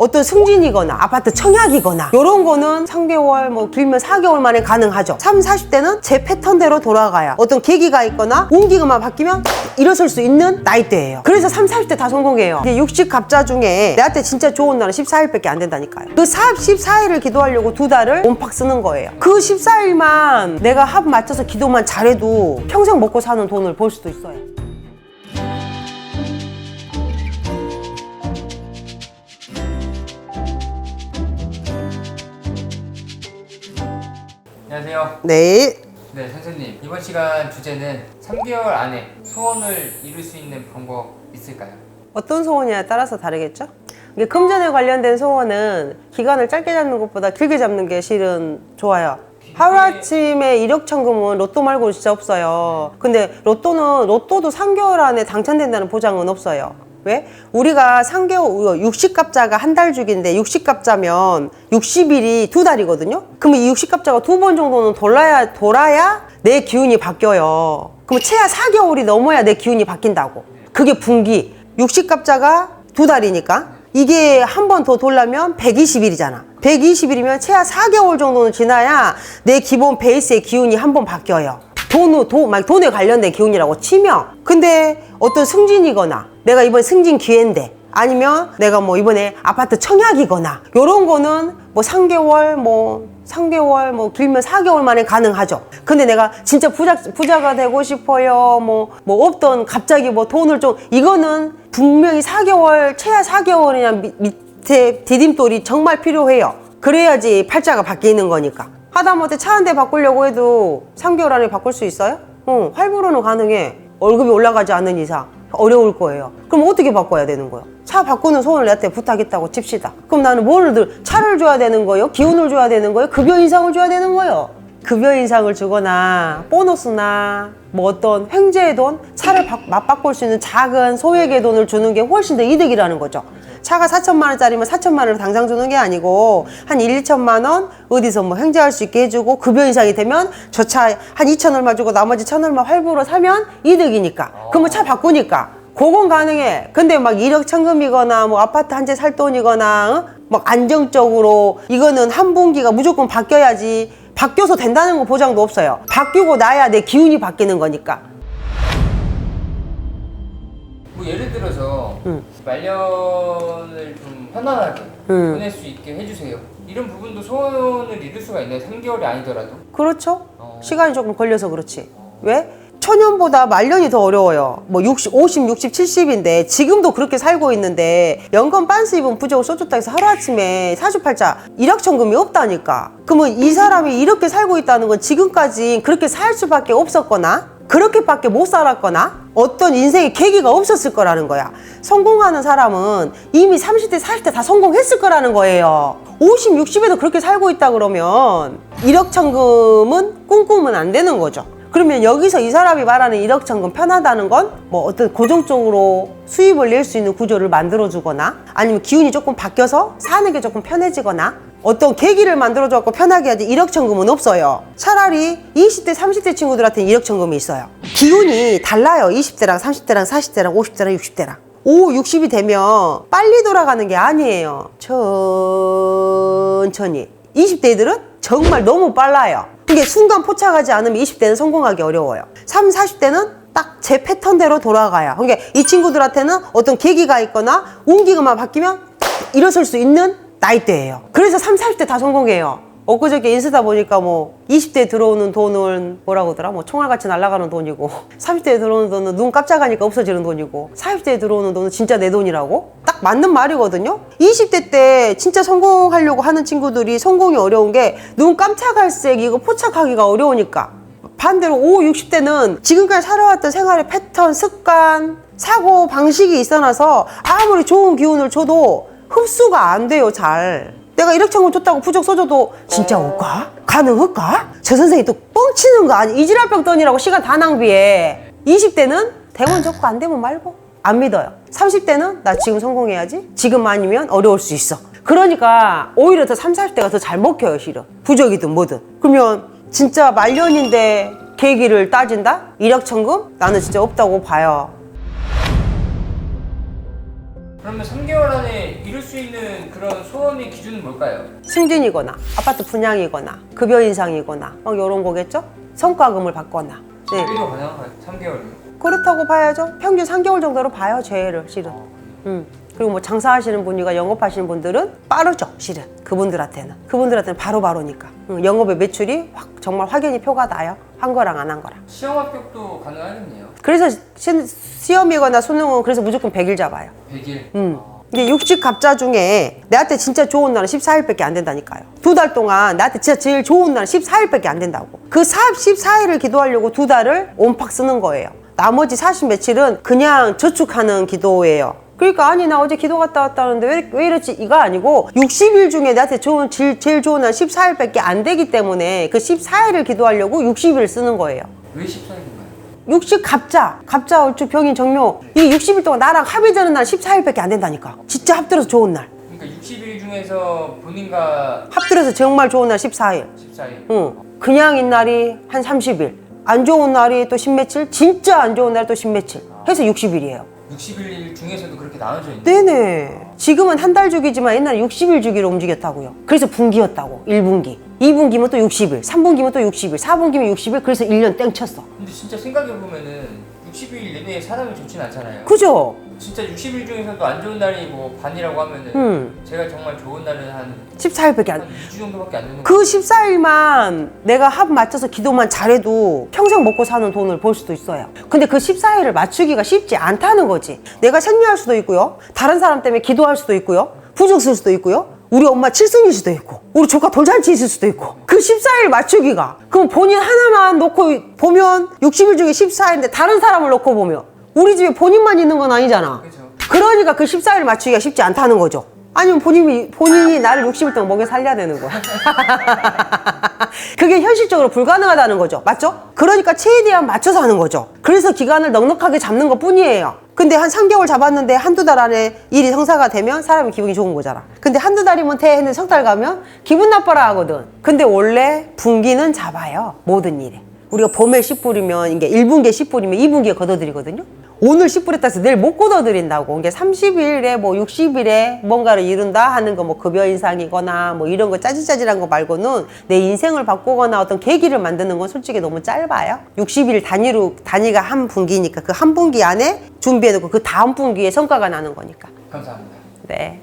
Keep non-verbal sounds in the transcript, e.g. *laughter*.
어떤 승진이거나 아파트 청약이거나 이런 거는 3개월 뭐 길면 4개월 만에 가능하죠. 3, 40대는 제 패턴대로 돌아가야 어떤 계기가 있거나 운기가만 바뀌면 일어설 수 있는 나이대예요. 그래서 3, 40대 다 성공해요. 이게 60 갑자 중에 내한테 진짜 좋은 날은 14일밖에 안 된다니까요. 그 4, 14일을 기도하려고 두 달을 온팍 쓰는 거예요. 그 14일만 내가 합 맞춰서 기도만 잘해도 평생 먹고 사는 돈을 벌 수도 있어요 안녕하세요. 네 네, 선생님. 이번 시간 주제는 3개월 안에 소원을 이룰 수 있는 방법 있을까요? 어떤 소원이냐에 따라서 다르겠죠? 이게 금전에 관련된 소원은 기간을 짧게 잡는 것보다 길게 잡는 게 실은 좋아요. 하루아침에 이력 천금은 로또 말고 진짜 없어요. 근데 로또는, 로또도 3개월 안에 당첨된다는 보장은 없어요. 왜? 우리가 3개월, 60갑자가 한 달 주기인데 60갑자면 60일이 두 달이거든요? 그러면 이 60갑자가 두 번 정도는 돌아야, 돌아야 내 기운이 바뀌어요. 그럼 최하 4개월이 넘어야 내 기운이 바뀐다고. 그게 분기. 60갑자가 두 달이니까 이게 한 번 더 돌려면 120일이잖아. 120일이면 최하 4개월 정도는 지나야 내 기본 베이스의 기운이 한 번 바뀌어요. 돈, 돈, 막 돈에 관련된 기운이라고 치면. 근데 어떤 승진이거나 내가 이번 승진 기회인데 아니면 내가 뭐 이번에 아파트 청약이거나 요런 거는 뭐 3개월 뭐 3개월 뭐 길면 4개월 만에 가능하죠. 근데 내가 진짜 부자 부자가 되고 싶어요. 뭐뭐 없던 갑자기 뭐 돈을 좀 이거는 분명히 4개월 최하 4개월이나 밑- 밑에 디딤돌이 정말 필요해요. 그래야지 팔자가 바뀌는 거니까. 하다못해 차 한 대 바꾸려고 해도 3개월 안에 바꿀 수 있어요? 어, 할부로는 가능해. 월급이 올라가지 않는 이상 어려울 거예요. 그럼 어떻게 바꿔야 되는 거예요? 차 바꾸는 소원을 내한테 부탁했다고 칩시다. 그럼 나는 뭘 들, 차를 줘야 되는 거예요? 기운을 줘야 되는 거예요? 급여 인상을 줘야 되는 거예요? 급여 인상을 주거나 보너스나 뭐 어떤 횡재의 돈, 차를 바- 맞바꿀 수 있는 작은 소액의 돈을 주는 게 훨씬 더 이득이라는 거죠. 차가 4천만 원짜리면 4천만 원을 당장 주는 게 아니고 한 1, 2천만 원 어디서 뭐 횡재할 수 있게 해주고 급여 인상이 되면 저 차 한 2천 얼마 주고 나머지 천 얼마 할부로 사면 이득이니까. 그러면 차 바꾸니까. 그건 가능해. 근데 막 1억 천금이거나 뭐 아파트 한 채 살 돈이거나 어? 막 안정적으로 이거는 한 분기가 무조건 바뀌어야지 바뀌어서 된다는 거 보장도 없어요. 바뀌고 나야 내 기운이 바뀌는 거니까. 뭐 예를 들어서 음. 말년을 좀 편안하게 음. 보낼 수 있게 해주세요. 이런 부분도 소원을 이룰 수가 있나요? 3개월이 아니더라도. 그렇죠. 어. 시간이 조금 걸려서 그렇지. 왜? 초년보다 말년이 더 어려워요. 뭐 60, 50, 60, 70인데 지금도 그렇게 살고 있는데 연금 빤스 입은 부적을 써줬다 해서 하루아침에 사주팔자 일확천금이 없다니까. 그러면 이 사람이 이렇게 살고 있다는 건 지금까지 그렇게 살 수밖에 없었거나 그렇게밖에 못 살았거나 어떤 인생의 계기가 없었을 거라는 거야. 성공하는 사람은 이미 30대, 40대 다 성공했을 거라는 거예요. 50, 60에도 그렇게 살고 있다 그러면 일억천금은 꿈꾸면 안 되는 거죠. 그러면 여기서 이 사람이 말하는 일억천금 편하다는 건 뭐 어떤 고정적으로 수입을 낼 수 있는 구조를 만들어주거나 아니면 기운이 조금 바뀌어서 사는 게 조금 편해지거나 어떤 계기를 만들어줘갖고 편하게 하지 일억천금은 없어요. 차라리 20대, 30대 친구들한테는 일억천금이 있어요. 기운이 달라요. 20대랑 30대랑 40대랑 50대랑 60대랑. 5, 60이 되면 빨리 돌아가는 게 아니에요. 천천히. 20대들은 정말 너무 빨라요. 이게 순간 포착하지 않으면 20대는 성공하기 어려워요. 3, 40대는 딱 제 패턴대로 돌아가요. 그러니까 이 친구들한테는 어떤 계기가 있거나 운기가만 바뀌면 일어설 수 있는 나이대예요. 그래서 3, 40대 다 성공해요. 엊그저께 인스타 보니까 뭐 20대에 들어오는 돈은 뭐라고 하더라? 뭐 총알같이 날아가는 돈이고 *laughs* 30대에 들어오는 돈은 눈 깜짝하니까 없어지는 돈이고 40대에 들어오는 돈은 진짜 내 돈이라고? 딱 맞는 말이거든요? 20대 때 진짜 성공하려고 하는 친구들이 성공이 어려운 게 눈 깜짝할 새 이거 포착하기가 어려우니까 반대로 5, 60대는 지금까지 살아왔던 생활의 패턴, 습관, 사고 방식이 있어놔서 아무리 좋은 기운을 줘도 흡수가 안 돼요, 잘. 내가 1억천금 줬다고 부적 써줘도 진짜 올까? 가능할까? 저 선생님 또 뻥치는 거 아니? 이지랄병 떠니라고 시간 다 낭비해. 20대는 되면 좋고 안 되면 말고. 안 믿어요. 30대는 나 지금 성공해야지. 지금 아니면 어려울 수 있어. 그러니까 오히려 더 30, 40대가 더 잘 먹혀요, 실은. 부적이든 뭐든. 그러면 진짜 말년인데 계기를 따진다? 일억천금? 나는 진짜 없다고 봐요. 그러면 3개월 안에 이룰 수 있는 그런 소원의 기준은 뭘까요? 승진이거나 아파트 분양이거나 급여 인상이거나 막 이런 거겠죠? 성과금을 받거나 네. 제외로 가능한가요? 3개월이요? 그렇다고 봐야죠. 평균 3개월 정도로 봐요, 제외를 실은. 음. 그리고 뭐 장사하시는 분이가 영업하시는 분들은 빠르죠, 실은. 그분들한테는. 그분들한테는 바로바로니까. 음, 영업의 매출이 확, 정말 확연히 표가 나요. 한 거랑 안 한 거랑. 시험 합격도 가능하겠네요. 그래서 시, 시험이거나 수능은 그래서 무조건 100일 잡아요. 100일. 음. 이게 60 갑자 중에 나한테 진짜 좋은 날은 14일밖에 안 된다니까요. 두 달 동안 나한테 진짜 제일 좋은 날은 14일밖에 안 된다고. 그 14일을 기도하려고 두 달을 온팍 쓰는 거예요. 나머지 40 며칠은 그냥 저축하는 기도예요. 그러니까 아니 나 어제 기도 갔다 왔다는데 왜, 왜 이렇지? 이거 아니고 60일 중에 나한테 좋은 제일, 제일 좋은 날 14일밖에 안 되기 때문에 그 14일을 기도하려고 60일을 쓰는 거예요. 왜 14일인가요? 60 갑자, 갑자, 얼추, 병인, 정묘. 이 60일 동안 나랑 합의되는 날 14일밖에 안 된다니까. 진짜 합들어서 좋은 날. 그러니까 60일 중에서 본인과 합들어서 정말 좋은 날 14일. 14일. 응. 그냥 인 날이 한 30일. 안 좋은 날이 또 십며칠 진짜 안 좋은 날이 또 십며칠 해서 60일이에요 60일 중에서도 그렇게 나눠져 있는 네네. 지금은 한 달 주기지만 옛날에 60일 주기로 움직였다고요. 그래서 분기였다고. 1분기. 2분기면 또 60일. 3분기면 또 60일. 4분기면 60일. 그래서 1년 땡쳤어. 근데 진짜 생각해보면은 60일 내내 사람이 좋진 않잖아요. 그죠? 진짜 60일 중에서도 안 좋은 날이 뭐 반이라고 하면은 음. 제가 정말 좋은 날은 한, 14일밖에 안한 2주 정도밖에 안 되는 그 14일만 내가 합 맞춰서 기도만 잘해도 평생 먹고 사는 돈을 벌 수도 있어요. 근데 그 14일을 맞추기가 쉽지 않다는 거지. 내가 생리할 수도 있고요. 다른 사람 때문에 기도할 수도 있고요. 부적 쓸 수도 있고요. 우리 엄마 칠순일 수도 있고, 우리 조카 돌잔치 있을 수도 있고. 그 14일 맞추기가. 그럼 본인 하나만 놓고 보면 60일 중에 14일인데 다른 사람을 놓고 보면 우리 집에 본인만 있는 건 아니잖아. 그죠. 그러니까 그 14일 맞추기가 쉽지 않다는 거죠. 아니면 본인이, 본인이 나를 60일 동안 먹여 살려야 되는 거야. *laughs* 그게 현실적으로 불가능하다는 거죠. 맞죠? 그러니까 최대한 맞춰서 하는 거죠. 그래서 기간을 넉넉하게 잡는 것 뿐이에요. 근데 한 3개월 잡았는데 한두 달 안에 일이 성사가 되면 사람이 기분이 좋은 거잖아. 근데 한두 달이면 돼 했는데 석 달 가면 기분 나빠라 하거든. 근데 원래 분기는 잡아요. 모든 일에. 우리가 봄에 씨 뿌리면 이게 1분기에 씨 뿌리면 2분기에 걷어들이거든요. 오늘 씨 뿌렸다 해서 내일 못 걷어들인다고. 이게 30일에 뭐 60일에 뭔가를 이룬다 하는 거 뭐 급여 인상이거나 뭐 이런 거 짜질짜질한 거 말고는 내 인생을 바꾸거나 어떤 계기를 만드는 건 솔직히 너무 짧아요. 60일 단위로 단위가 한 분기니까 그 한 분기 안에 준비해 놓고 그 다음 분기에 성과가 나는 거니까. 감사합니다. 네.